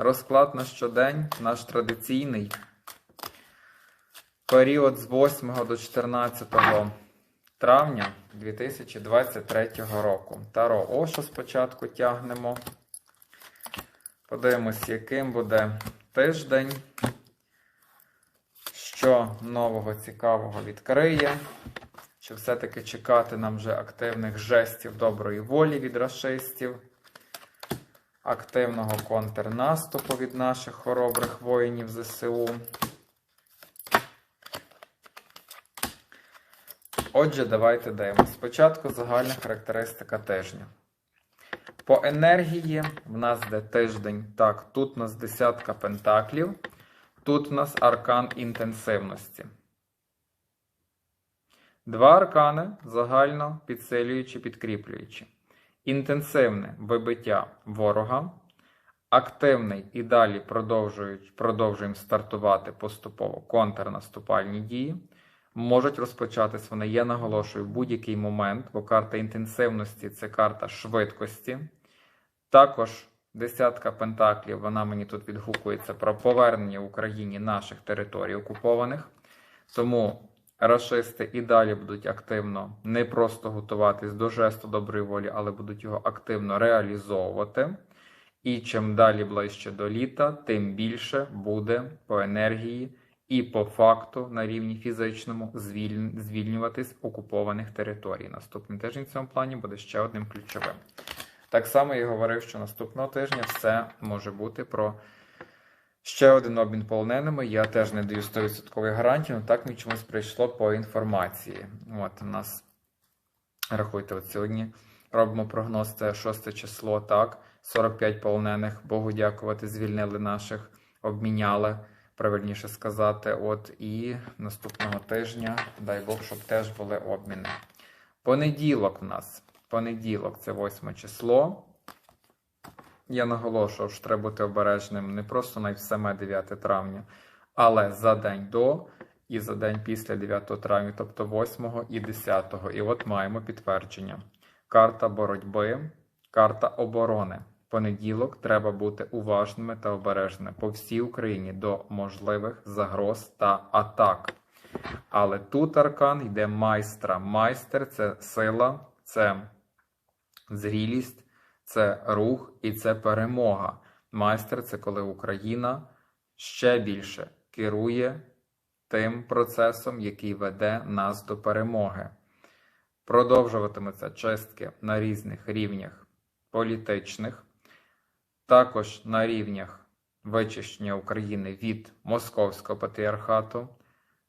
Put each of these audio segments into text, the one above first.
Розклад на щодень, наш традиційний. Період з 8 до 14 травня 2023 року. Таро Ошо спочатку тягнемо. Подивимось, яким буде тиждень. Що нового цікавого відкриє. Чи все-таки чекати нам вже активних жестів доброї волі від расистів, активного контрнаступу від наших хоробрих воїнів ЗСУ. Отже, давайте дивимося. Спочатку загальна характеристика тижня. По енергії в нас де тиждень. Так, тут у нас десятка пентаклів, тут у нас аркан інтенсивності. Два аркани загально підсилюючи, підкріплюючи. Інтенсивне вибиття ворога. Активний і далі продовжуємо стартувати поступово контрнаступальні дії. Можуть розпочатись вони, я наголошую, в будь-який момент, бо карта інтенсивності це карта швидкості. Також десятка пентаклів, вона мені тут відгукується про повернення Україні наших територій окупованих. Тому Рашисти і далі будуть активно не просто готуватись до жесту доброї волі, але будуть його активно реалізовувати. І чим далі ближче до літа, тим більше буде по енергії і по факту на рівні фізичному звільнюватись окупованих територій. Наступний тиждень в цьому плані буде ще одним ключовим. Так само я говорив, що наступного тижня все може бути про. Ще один обмін полоненими. Я теж не даю 100% гарантії, але так мені чомусь прийшло по інформації. От у нас, рахуйте, от сьогодні робимо прогноз, це 6 число, так. 45 полонених, Богу дякувати, звільнили наших, обміняли, правильніше сказати. От і наступного тижня, дай Бог, щоб теж були обміни. Понеділок у нас. Понеділок, це 8 число. Я наголошував, що треба бути обережним не просто навіть саме 9 травня, але за день до і за день після 9 травня, тобто 8 і 10. І от маємо підтвердження. Карта боротьби, карта оборони. Понеділок треба бути уважними та обережними по всій Україні до можливих загроз та атак. Але тут аркан йде майстра. Майстер це сила, це зрілість це рух і це перемога. Майстер це коли Україна ще більше керує тим процесом, який веде нас до перемоги. Продовжуватимуться чистки на різних рівнях політичних, також на рівнях вичищення України від Московського патріархату,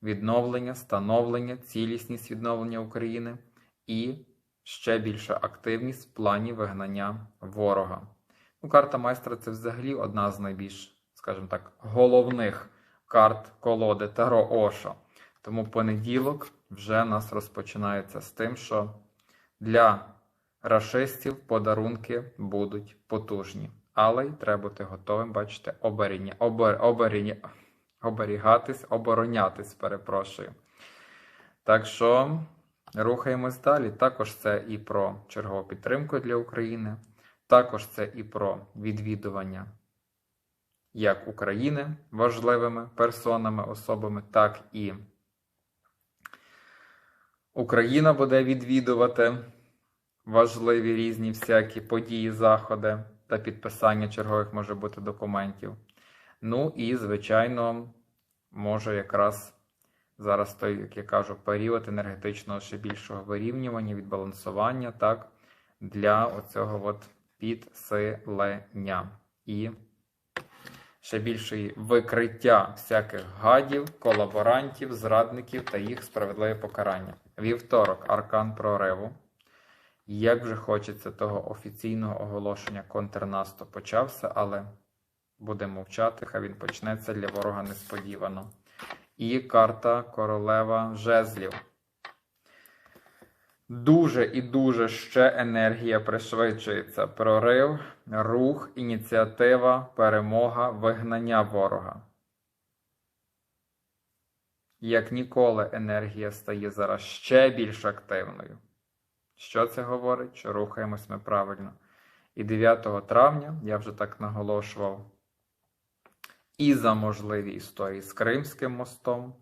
відновлення, становлення, цілісність відновлення України і ще більша активність в плані вигнання ворога. Ну, Карта майстра це взагалі одна з найбільш, скажімо так, головних карт колоди Таро Ошо. Тому понеділок вже нас розпочинається з тим, що для рашистів подарунки будуть потужні. Але й треба бути готовим, бачите, оберіння, обер, оберіння, оберігатись, оборонятись, перепрошую. Так що. Рухаємось далі. Також це і про чергову підтримку для України, також це і про відвідування як України важливими персонами, особами, так і Україна буде відвідувати важливі різні всякі події, заходи та підписання чергових може бути документів. Ну і, звичайно, може якраз. Зараз той, як я кажу, період енергетичного ще більшого вирівнювання, відбалансування, так, для оцього от підсилення і ще більшої викриття всяких гадів, колаборантів, зрадників та їх справедливе покарання. Вівторок, аркан прориву. Як вже хочеться того офіційного оголошення контрнаступ почався, але будемо мовчати, хай він почнеться для ворога несподівано і карта королева жезлів. Дуже і дуже ще енергія пришвидшується. Прорив, рух, ініціатива, перемога, вигнання ворога. Як ніколи енергія стає зараз ще більш активною. Що це говорить? Що рухаємось ми правильно. І 9 травня, я вже так наголошував і за можливі історії з Кримським мостом,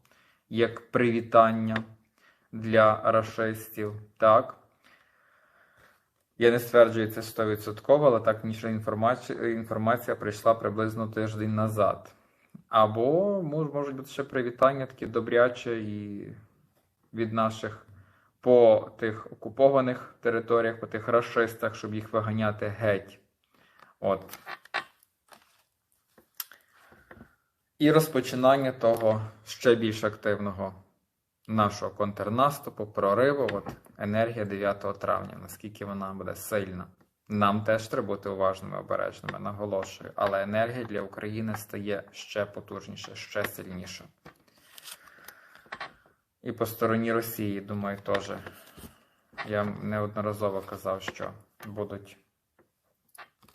як привітання для рашистів. Так. Я не стверджую це 100%, але так інша інформація, інформація прийшла приблизно тиждень назад. Або мож- можуть бути ще привітання такі добряче і від наших по тих окупованих територіях, по тих рашистах, щоб їх виганяти геть. От. І розпочинання того ще більш активного нашого контрнаступу, прориву, от енергія 9 травня, наскільки вона буде сильна. Нам теж треба бути уважними, обережними, наголошую. Але енергія для України стає ще потужніше, ще сильніша. І по стороні Росії, думаю, теж. Я неодноразово казав, що будуть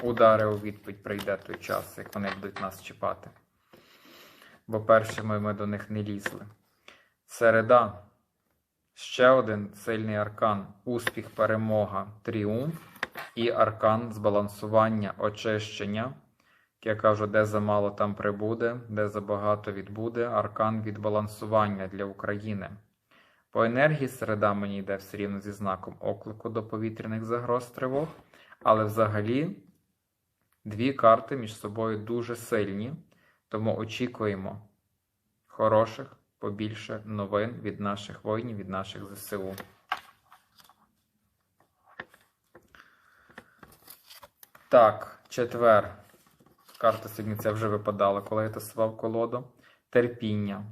удари у відповідь, прийде той час, як вони будуть нас чіпати. Бо першими ми до них не лізли. Середа. Ще один сильний аркан успіх, перемога, тріумф і аркан збалансування, очищення. Я кажу, де замало, там прибуде, де забагато відбуде. Аркан відбалансування для України. По енергії середа мені йде все рівно зі знаком оклику до повітряних загроз тривог. Але взагалі дві карти між собою дуже сильні, тому очікуємо хороших побільше новин від наших воїнів, від наших ЗСУ. Так, четвер. Карта сьогодні це вже випадала, коли я тестував колоду. Терпіння,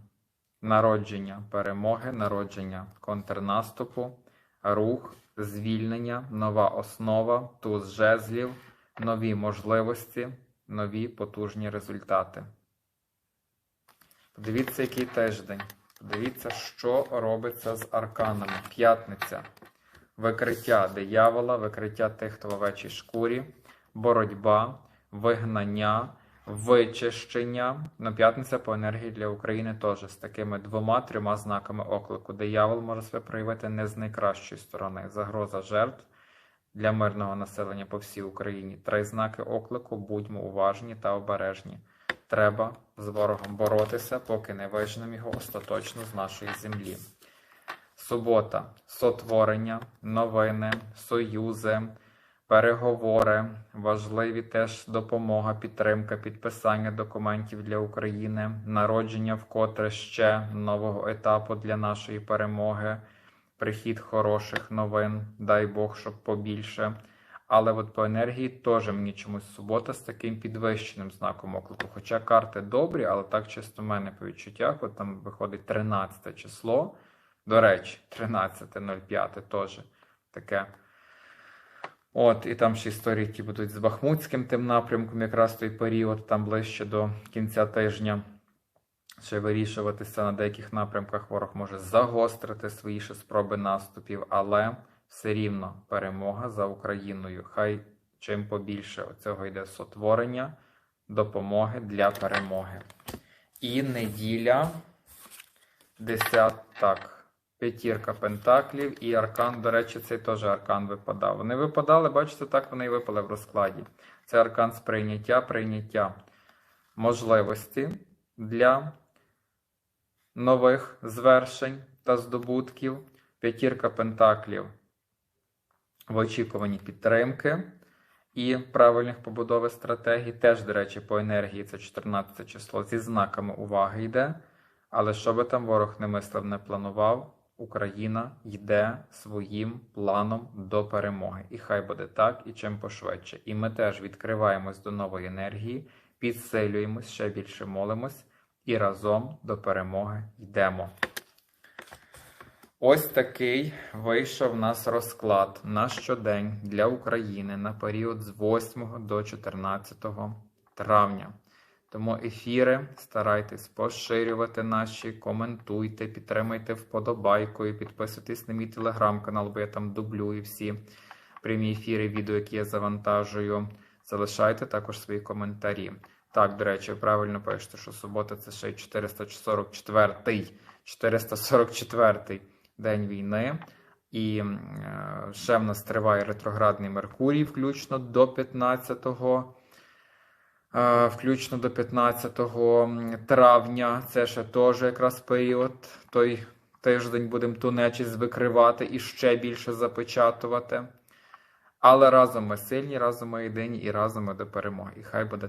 народження перемоги, народження контрнаступу, рух, звільнення, нова основа, туз жезлів, нові можливості, нові потужні результати. Подивіться, який тиждень. Подивіться, що робиться з арканами. П'ятниця. Викриття диявола, викриття тих, хто в овечій шкурі, боротьба, вигнання, вичищення. На п'ятниця по енергії для України теж з такими двома-трьома знаками оклику. Диявол може себе проявити не з найкращої сторони. Загроза жертв для мирного населення по всій Україні. Три знаки оклику. Будьмо уважні та обережні. Треба з ворогом боротися, поки не вижнемо його остаточно з нашої землі. Субота, сотворення, новини, союзи, переговори, важливі теж допомога, підтримка, підписання документів для України, народження вкотре ще нового етапу для нашої перемоги, прихід хороших новин, дай Бог, щоб побільше. Але от по енергії теж мені чомусь субота з таким підвищеним знаком оклику. Хоча карти добрі, але так чисто в мене по відчуттях, от там виходить 13 число. До речі, 13.05 теж таке. От, і там ще історії ті будуть з Бахмутським тим напрямком, якраз той період, там ближче до кінця тижня. Ще вирішуватися на деяких напрямках ворог може загострити свої ще спроби наступів, але все рівно перемога за Україною. Хай чим побільше цього йде сотворення, допомоги для перемоги. І неділя, 10, так, п'ятірка пентаклів і аркан, до речі, цей теж аркан випадав. Вони випадали, бачите, так вони і випали в розкладі. Це аркан сприйняття, прийняття можливості для нових звершень та здобутків. П'ятірка пентаклів в очікуванні підтримки і правильних побудови стратегій. Теж, до речі, по енергії це 14 число зі знаками уваги йде. Але що би там ворог не мислив, не планував, Україна йде своїм планом до перемоги. І хай буде так, і чим пошвидше. І ми теж відкриваємось до нової енергії, підсилюємось, ще більше молимось і разом до перемоги йдемо. Ось такий вийшов у нас розклад на щодень для України на період з 8 до 14 травня. Тому ефіри старайтесь поширювати наші, коментуйте, підтримайте вподобайкою, підписуйтесь на мій телеграм-канал, бо я там дублюю всі прямі ефіри, відео, які я завантажую. Залишайте також свої коментарі. Так, до речі, правильно пишете, що субота це ще й 444-й 444 день війни. І е, ще в нас триває ретроградний Меркурій, включно до 15 е, включно до 15 травня. Це ще теж якраз період. Той тиждень будемо ту нечість викривати і ще більше запечатувати. Але разом ми сильні, разом ми єдині і разом ми до перемоги. І хай буде